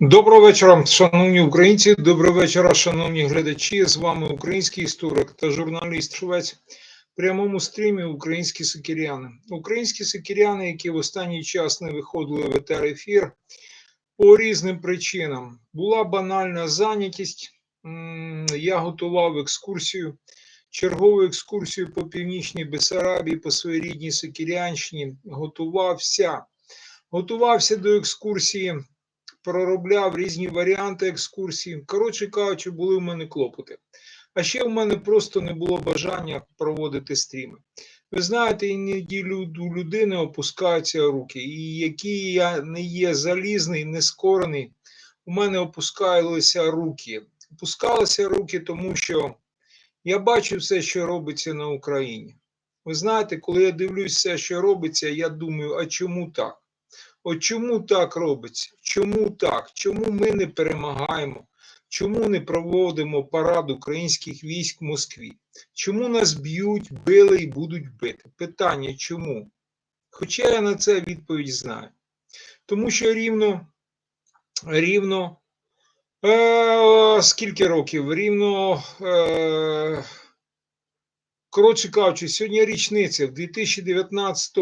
Доброго вечора, шановні українці. Доброго вечора, шановні глядачі. З вами український історик та журналіст Швець. В прямому стрімі Українські сикіряни. Українські сикіряни, які в останній час не виходили в етер ефір по різним причинам. Була банальна зайнятість. Я готував екскурсію, чергову екскурсію по північній Бесарабії, по своїй рідній Сокірянщині. Готувався. Готувався до екскурсії проробляв різні варіанти екскурсії. Коротше кажучи, були в мене клопоти. А ще в мене просто не було бажання проводити стріми. Ви знаєте, іноді у людини опускаються руки, і який я не є залізний, не скорений, у мене опускалися руки. Опускалися руки, тому що я бачу все, що робиться на Україні. Ви знаєте, коли я дивлюся, що робиться, я думаю, а чому так? От чому так робиться? Чому так? Чому ми не перемагаємо? Чому не проводимо парад українських військ в Москві? Чому нас б'ють, били і будуть бити? Питання чому? Хоча я на це відповідь знаю. Тому що рівно, рівно е, скільки років? Рівно, е, коротше кажучи, сьогодні річниця в 2019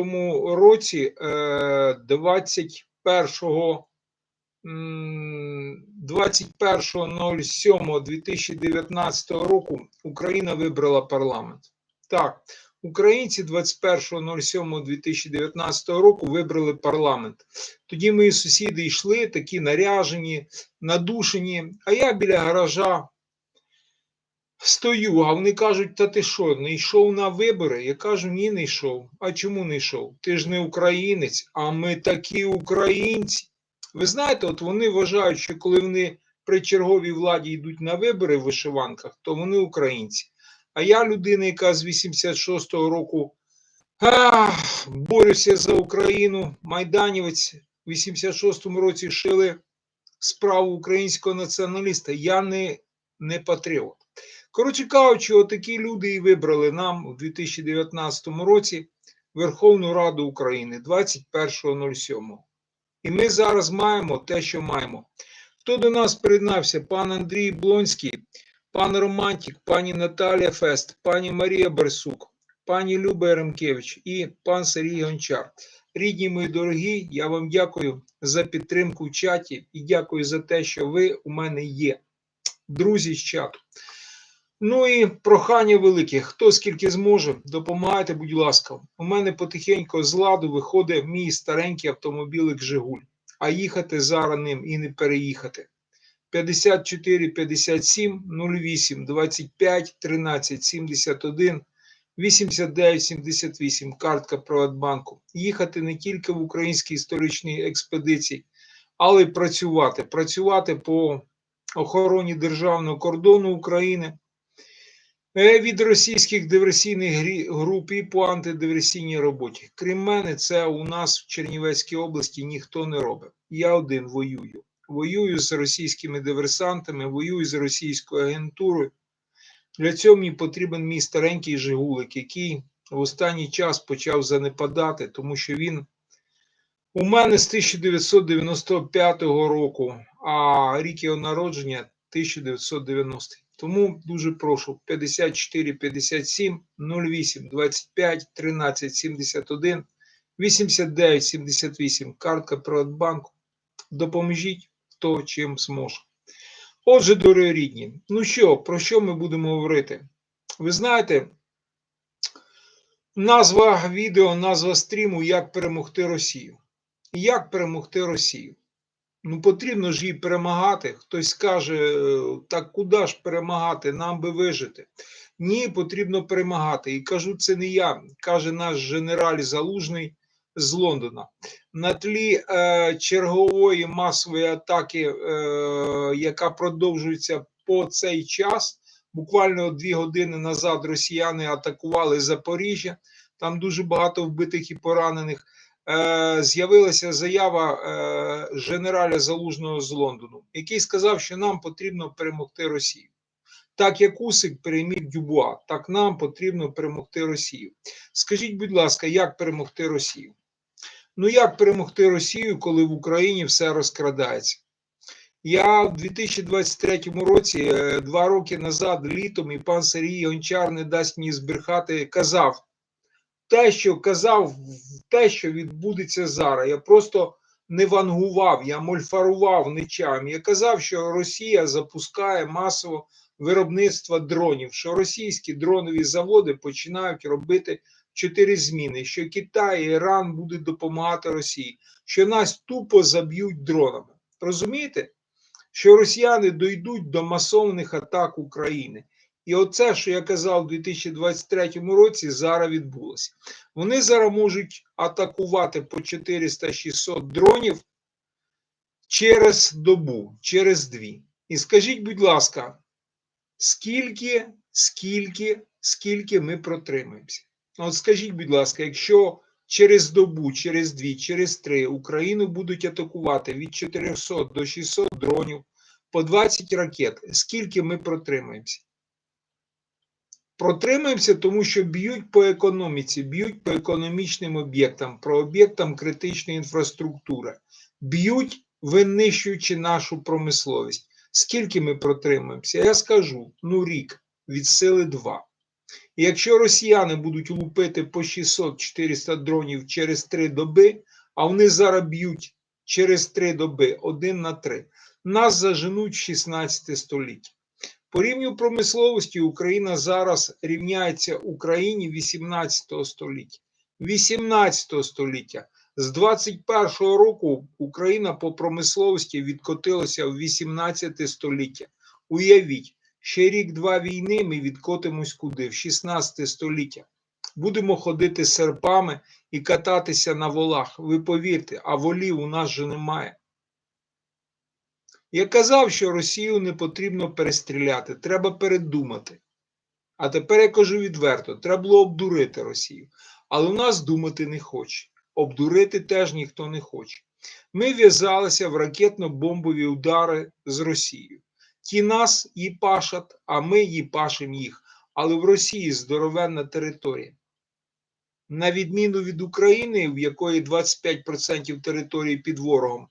році, е, 21 21.07.2019 року Україна вибрала парламент. Так, українці 21.07.2019 року вибрали парламент. Тоді мої сусіди йшли, такі наряжені, надушені, а я біля гаража стою, а вони кажуть: та ти що, не йшов на вибори? Я кажу, ні, не йшов. А чому не йшов? Ти ж не українець, а ми такі українці. Ви знаєте, от вони вважають, що коли вони при черговій владі йдуть на вибори в вишиванках, то вони українці. А я людина, яка з 86-го року а, борюся за Україну, майданівець в 86-му році шили справу українського націоналіста. Я не, не патріот. Коротше кажучи, отакі люди і вибрали нам у 2019 році Верховну Раду України 21.07. І ми зараз маємо те, що маємо. Хто до нас приєднався? Пан Андрій Блонський, пан Романтік, пані Наталія Фест, пані Марія Берсук, пані Люба Яремкевич і пан Сергій Гончар. Рідні мої дорогі, я вам дякую за підтримку в чаті і дякую за те, що ви у мене є. Друзі з чату. Ну і прохання велике. Хто скільки зможе, допомагайте, будь ласка. У мене потихеньку з ладу виходить мій старенький автомобілик Жигуль, а їхати зараз ним і не переїхати. 54 57 08 25 13 71 89 78 картка Приватбанку. Їхати не тільки в українській історичній експедиції, але й працювати. Працювати по охороні державного кордону України від російських диверсійних груп і по антидиверсійній роботі. Крім мене, це у нас в Чернівецькій області ніхто не робить. Я один воюю. Воюю з російськими диверсантами, воюю з російською агентурою. Для цього мені потрібен мій старенький Жигулик, який в останній час почав занепадати, тому що він у мене з 1995 року, а рік його народження 1990. Тому дуже прошу 54 57 08 25 13 71 89 78 картка Приватбанку. Допоможіть хто чим зможе. Отже, дорогі рідні, ну що, про що ми будемо говорити? Ви знаєте, назва відео, назва стріму Як перемогти Росію. Як перемогти Росію? Ну, потрібно ж її перемагати. Хтось скаже, «Е, так куди ж перемагати? Нам би вижити. Ні, потрібно перемагати. І кажу, це не я, каже наш генераль Залужний з Лондона. На тлі е, чергової масової атаки, е, яка продовжується по цей час. Буквально дві години назад росіяни атакували Запоріжжя. Там дуже багато вбитих і поранених з'явилася заява е, генераля Залужного з Лондону, який сказав, що нам потрібно перемогти Росію. Так як Усик переміг Дюбуа, так нам потрібно перемогти Росію. Скажіть, будь ласка, як перемогти Росію? Ну як перемогти Росію, коли в Україні все розкрадається? Я в 2023 році, е, два роки назад, літом, і пан Сергій Гончар не дасть мені збрехати, казав те, що казав, те, що відбудеться зараз. Я просто не вангував, я мольфарував нечам. Я казав, що Росія запускає масово виробництво дронів, що російські дронові заводи починають робити чотири зміни, що Китай і Іран будуть допомагати Росії, що нас тупо заб'ють дронами. Розумієте? Що росіяни дійдуть до масовних атак України. І оце, що я казав у 2023 році, зараз відбулося. Вони зараз можуть атакувати по 400-600 дронів через добу, через дві. І скажіть, будь ласка, скільки, скільки, скільки ми протримаємося? От скажіть, будь ласка, якщо через добу, через дві, через три Україну будуть атакувати від 400 до 600 дронів по 20 ракет, скільки ми протримаємося? Протримаємося, тому що б'ють по економіці, б'ють по економічним об'єктам, про об'єктам критичної інфраструктури, б'ють, винищуючи нашу промисловість. Скільки ми протримаємося? Я скажу: ну рік від сили 2. І якщо росіяни будуть лупити по 600-400 дронів через 3 доби, а вони зараз б'ють через 3 доби, 1 на 3, нас заженуть в 16 століття. По рівню промисловості Україна зараз рівняється Україні 18 століття. 18 століття. З 21 року Україна по промисловості відкотилася в 18 століття. Уявіть, ще рік-два війни ми відкотимось куди? В 16 століття. Будемо ходити серпами і кататися на волах. Ви повірте, а волів у нас же немає. Я казав, що Росію не потрібно перестріляти, треба передумати. А тепер я кажу відверто: треба було обдурити Росію. Але у нас думати не хоче. Обдурити теж ніхто не хоче. Ми в'язалися в ракетно-бомбові удари з Росією. Ті нас їпашать, а ми її їпашимо їх. Але в Росії здоровенна територія. На відміну від України, в якої 25% території під ворогом,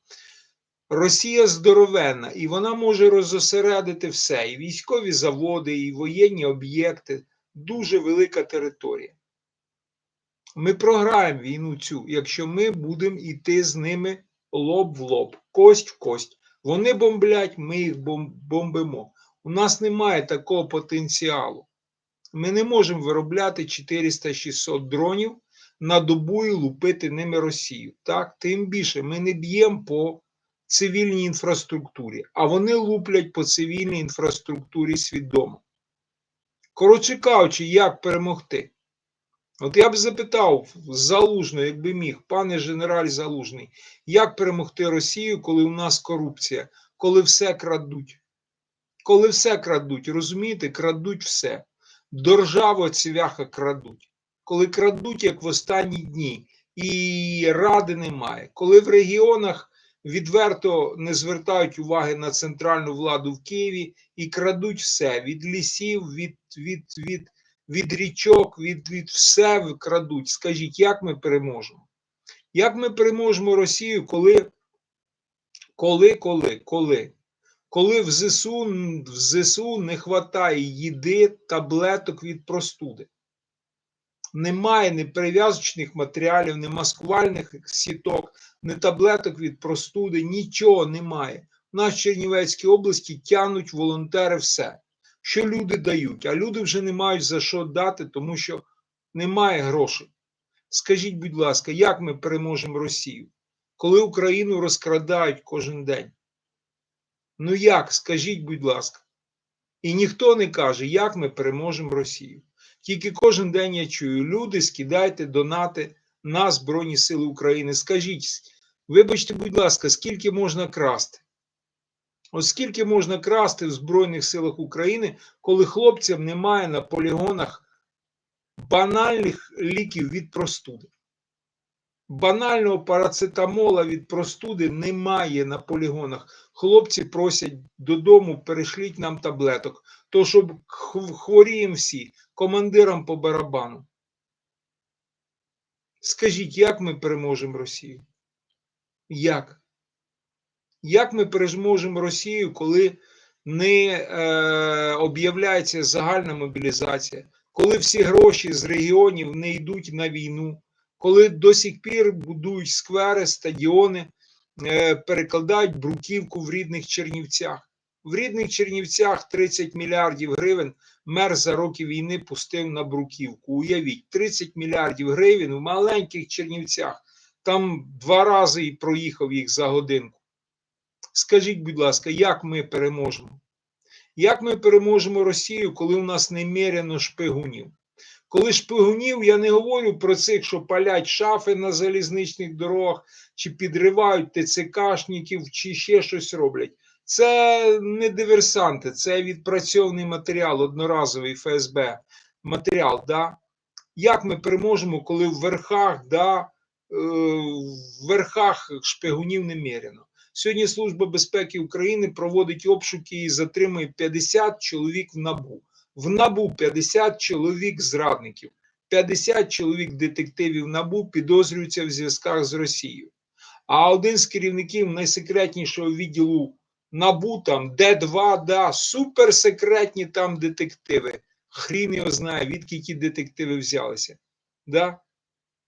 Росія здоровенна, і вона може розосередити все: і військові заводи, і воєнні об'єкти. Дуже велика територія. Ми програємо війну цю, якщо ми будемо йти з ними лоб в лоб, кость в кость. Вони бомблять, ми їх бомбимо. У нас немає такого потенціалу. Ми не можемо виробляти 400-600 дронів на добу і лупити ними Росію. Так, тим більше ми не б'ємо по цивільній інфраструктурі, а вони луплять по цивільній інфраструктурі свідомо. Коротше кажучи, як перемогти? От я б запитав залужно, якби міг, пане генераль Залужний, як перемогти Росію, коли у нас корупція, коли все крадуть? Коли все крадуть, розумієте, крадуть все. Державу цвяха крадуть. Коли крадуть, як в останні дні, і ради немає. Коли в регіонах відверто не звертають уваги на центральну владу в Києві і крадуть все від лісів, від від, від, від річок, від, від все крадуть. Скажіть, як ми переможемо? Як ми переможемо Росію, коли, коли, коли, коли? Коли в ЗСУ в ЗСУ не вистачає їди таблеток від простуди? Немає ні перев'язочних матеріалів, ні маскувальних сіток, ні таблеток від простуди, нічого немає. У нас в Чернівецькій області тянуть волонтери все, що люди дають, а люди вже не мають за що дати, тому що немає грошей. Скажіть, будь ласка, як ми переможемо Росію, коли Україну розкрадають кожен день? Ну як, скажіть, будь ласка, і ніхто не каже, як ми переможемо Росію. Тільки кожен день я чую: люди, скидайте донати на Збройні Сили України. Скажіть, вибачте, будь ласка, скільки можна красти? Оскільки скільки можна красти в Збройних силах України, коли хлопцям немає на полігонах банальних ліків від простуди? Банального парацетамола від простуди немає на полігонах. Хлопці просять додому, перешліть нам таблеток, то щоб хворіємо всі командирам по барабану. Скажіть, як ми переможемо Росію? Як? Як ми переможемо Росію, коли не е, об'являється загальна мобілізація, коли всі гроші з регіонів не йдуть на війну, коли до сих пір будують сквери, стадіони, е, перекладають бруківку в рідних Чернівцях. В рідних Чернівцях 30 мільярдів гривень мер за роки війни пустив на бруківку. Уявіть, 30 мільярдів гривень в маленьких Чернівцях. Там два рази і проїхав їх за годинку. Скажіть, будь ласка, як ми переможемо? Як ми переможемо Росію, коли у нас немерено шпигунів? Коли шпигунів, я не говорю про цих, що палять шафи на залізничних дорогах, чи підривають ТЦКшників, чи ще щось роблять. Це не диверсанти, це відпрацьований матеріал, одноразовий ФСБ матеріал. Да? Як ми переможемо, коли в верхах, да, е, в верхах шпигунів немерено? Сьогодні Служба безпеки України проводить обшуки і затримує 50 чоловік в набу. В набу 50 чоловік зрадників, 50 чоловік детективів набу підозрюються в зв'язках з Росією. А один з керівників найсекретнішого відділу набу там Д2, да, суперсекретні там детективи. Хрін його знає, відки ті детективи взялися. Да?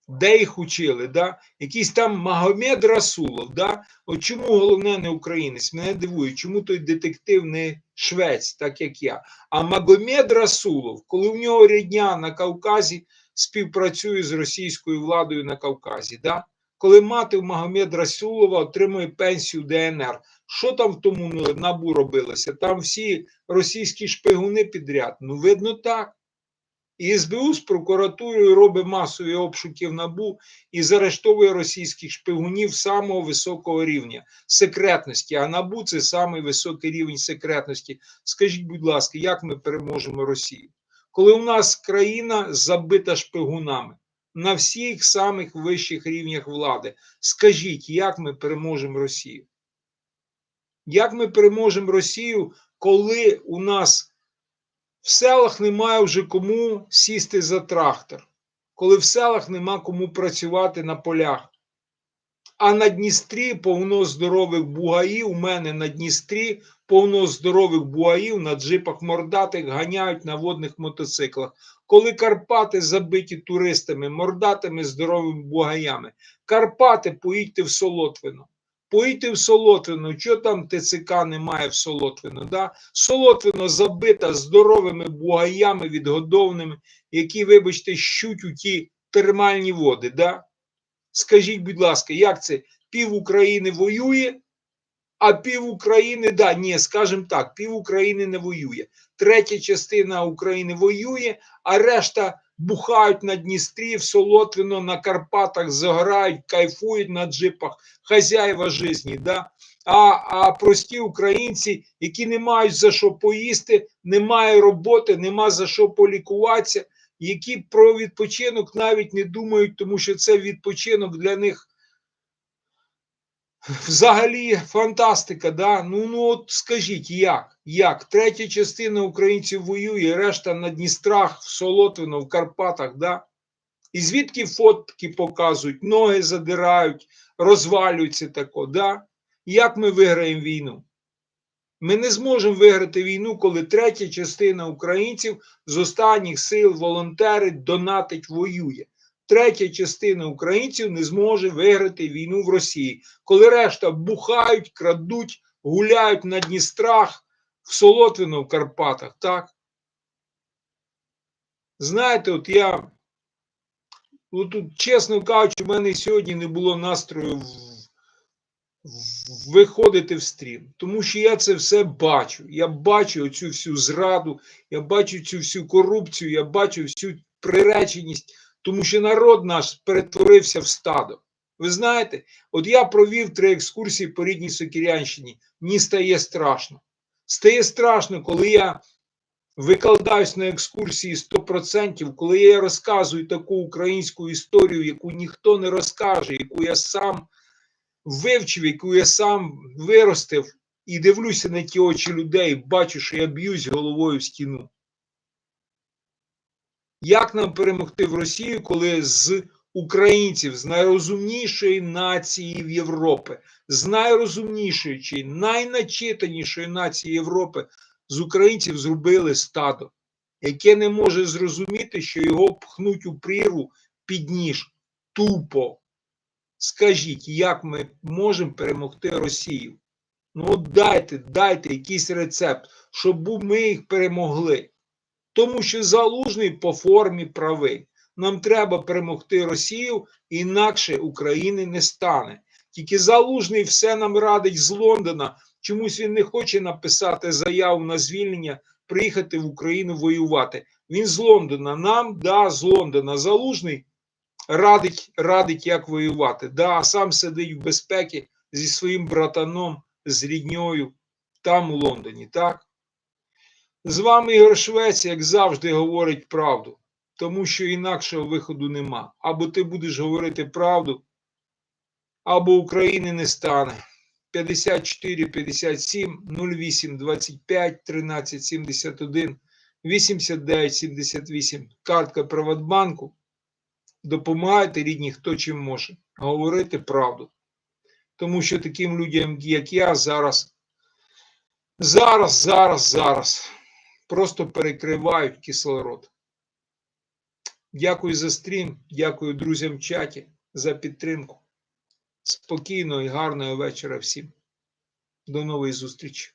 Де їх учили? Да? Якийсь там Магомед Расулов. Да? От чому головне не українець? Мене дивує, чому той детектив не швець, так як я. А Магомед Расулов, коли в нього рідня на Кавказі співпрацює з російською владою на Кавказі. Да? Коли мати Магомед Расулова отримує пенсію ДНР. Що там в тому набу робилося? Там всі російські шпигуни підряд. Ну, видно, так. І СБУ з прокуратурою робить масові обшуки в набу і заарештовує російських шпигунів самого високого рівня секретності. А набу це самий високий рівень секретності. Скажіть, будь ласка, як ми переможемо Росію? Коли у нас країна забита шпигунами на всіх самих вищих рівнях влади, скажіть, як ми переможемо Росію? Як ми переможемо Росію, коли у нас в селах немає вже кому сісти за трактор, коли в селах нема кому працювати на полях. А на Дністрі повно здорових бугаїв, у мене на Дністрі повно здорових бугаїв на джипах мордатих ганяють на водних мотоциклах. Коли Карпати забиті туристами, мордатими здоровими бугаями, Карпати поїдьте в Солотвино. Поїдьте в Солотвино, що там ТЦК немає в Солотвино? Да? Солотвино забита здоровими бугаями відгодованими, які, вибачте, щуть у ті термальні води. Да? Скажіть, будь ласка, як це? Пів України воює, а пів України, да, ні, скажімо так, пів України не воює. Третя частина України воює, а решта бухають на Дністрі, в Солотвіно, на Карпатах, загорають, кайфують на джипах, хазяїва житті. Да? А, а прості українці, які не мають за що поїсти, немає роботи, нема за що полікуватися, які про відпочинок навіть не думають, тому що це відпочинок для них взагалі фантастика. Да? Ну, ну от скажіть, як? Як? Третя частина українців воює, решта на Дністрах, в Солотвино, в Карпатах. Да? І звідки фотки показують, ноги задирають, розвалюються тако. Да? Як ми виграємо війну? Ми не зможемо виграти війну, коли третя частина українців з останніх сил волонтерить, донатить, воює. Третя частина українців не зможе виграти війну в Росії, коли решта бухають, крадуть, гуляють на Дністрах, в Солотвино, в Карпатах. Так? Знаєте, от я, тут, чесно кажучи, в мене сьогодні не було настрою в виходити в стрім, тому що я це все бачу. Я бачу оцю всю зраду, я бачу цю всю корупцію, я бачу всю приреченість, тому що народ наш перетворився в стадо. Ви знаєте, от я провів три екскурсії по рідній Сокірянщині. Мені стає страшно. Стає страшно, коли я викладаюсь на екскурсії 100%, коли я розказую таку українську історію, яку ніхто не розкаже, яку я сам вивчив, яку я сам виростив, і дивлюся на ті очі людей, бачу, що я б'юсь головою в стіну. Як нам перемогти в Росію, коли з українців з найрозумнішої нації в Європи, з найрозумнішої чи найначитанішої нації Європи, з українців зробили стадо, яке не може зрозуміти, що його пхнуть у прірву під ніж тупо. Скажіть, як ми можемо перемогти Росію? Ну, дайте, дайте якийсь рецепт, щоб ми їх перемогли. Тому що залужний по формі правий. Нам треба перемогти Росію, інакше України не стане. Тільки залужний все нам радить з Лондона. Чомусь він не хоче написати заяву на звільнення, приїхати в Україну воювати. Він з Лондона. Нам, да, з Лондона. Залужний радить, радить, як воювати. Да, сам сидить в безпеці зі своїм братаном, з рідньою там у Лондоні, так? З вами Ігор Швець, як завжди, говорить правду, тому що інакшого виходу нема. Або ти будеш говорити правду, або України не стане. 54 57 08 25 13 71 89 78. Картка Приватбанку. Допомагайте рідні, хто чим може. Говорити правду. Тому що таким людям, як я, зараз, зараз, зараз, зараз просто перекривають кислород. Дякую за стрім, дякую друзям в чаті за підтримку. Спокійного і гарного вечора всім. До нової зустрічі.